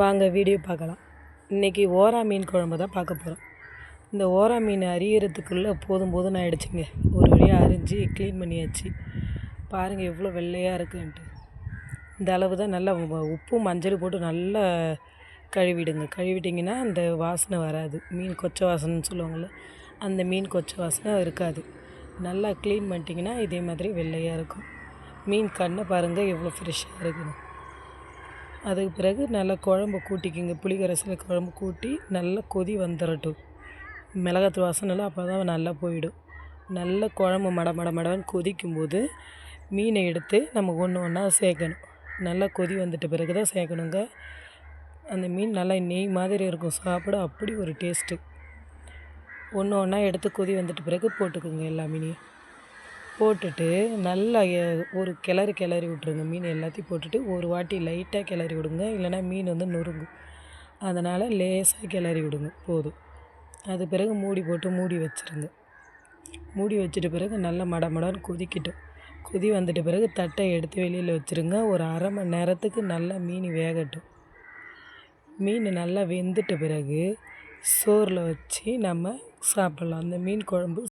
வாங்க வீடியோ பார்க்கலாம். இன்றைக்கி ஓரா மீன் குழம்பு தான் பார்க்க போகிறோம் இந்த ஓரா மீன் அரியறதுக்குள்ளே போதும் போதும்னு ஆயிடுச்சுங்க. ஒரு வழியாக அரிஞ்சு க்ளீன் பண்ணியாச்சு. பாருங்கள் எவ்வளோ வெள்ளையாக இருக்குன்ட்டு. இந்த அளவு தான் நல்லா உப்பும் உப்பு மஞ்சள் போட்டு நல்லா கழுவிடுங்க. கழுவிட்டிங்கன்னா அந்த வாசனை வராது. மீன் கொச்சை வாசனைன்னு சொல்லுவாங்கள்ல அந்த மீன் கொச்சை வாசனை இருக்காது. நல்லா க்ளீன் பண்ணிட்டிங்கன்னா இதே மாதிரி வெள்ளையாக இருக்கும். மீன் கண்ணை பாருங்கள் எவ்வளோ ஃப்ரெஷ்ஷாக இருக்குன்னு. அதுக்கு பிறகு நல்லா குழம்பு கூட்டிக்கிங்க. புளிக்கரைசலில் குழம்பு கூட்டி நல்லா கொதி வந்துடட்டும் மிளகாத்தூள் வாசனைலாம் அப்போ தான் நல்லா போயிடும். நல்ல குழம்பு மட மட மடன்னு கொதிக்கும்போது மீனை எடுத்து நம்ம ஒன்று ஒன்றா சேர்க்கணும். நல்லா கொதி வந்துட்ட பிறகு தான் சேர்க்கணுங்க. அந்த மீன் நல்லா நெய் மாதிரி இருக்கும். சாப்பிட அப்படி ஒரு டேஸ்ட்டு. ஒன்று ஒன்றா எடுத்து கொதி வந்துட்ட பிறகு போட்டுக்கோங்க எல்லா மீனையும். போட்டுட்டு நல்லா ஒரு கிளறு கிளறி விட்ருங்க மீன் எல்லாத்தையும் போட்டுட்டு ஒரு வாட்டி லைட்டாக கிளறி விடுங்க. இல்லைன்னா மீன் வந்து நொறுங்கும். அதனால் லேசாக கிளறி விடுங்க. போதும். அது பிறகு மூடி போட்டு மூடி வச்சிருங்க. மூடி வச்சுட்டு பிறகு நல்லா மட மடன்னு கொதிக்கட்டும். கொதி வந்துட்ட பிறகு தட்டை எடுத்து வெளியில் வச்சுருங்க. ஒரு அரை மணி நேரத்துக்கு நல்லா மீன் வேகட்டும். மீன் நல்லா வெந்துட்ட பிறகு சோறில் வச்சு நம்ம சாப்பிட்லாம். அந்த மீன் குழம்பு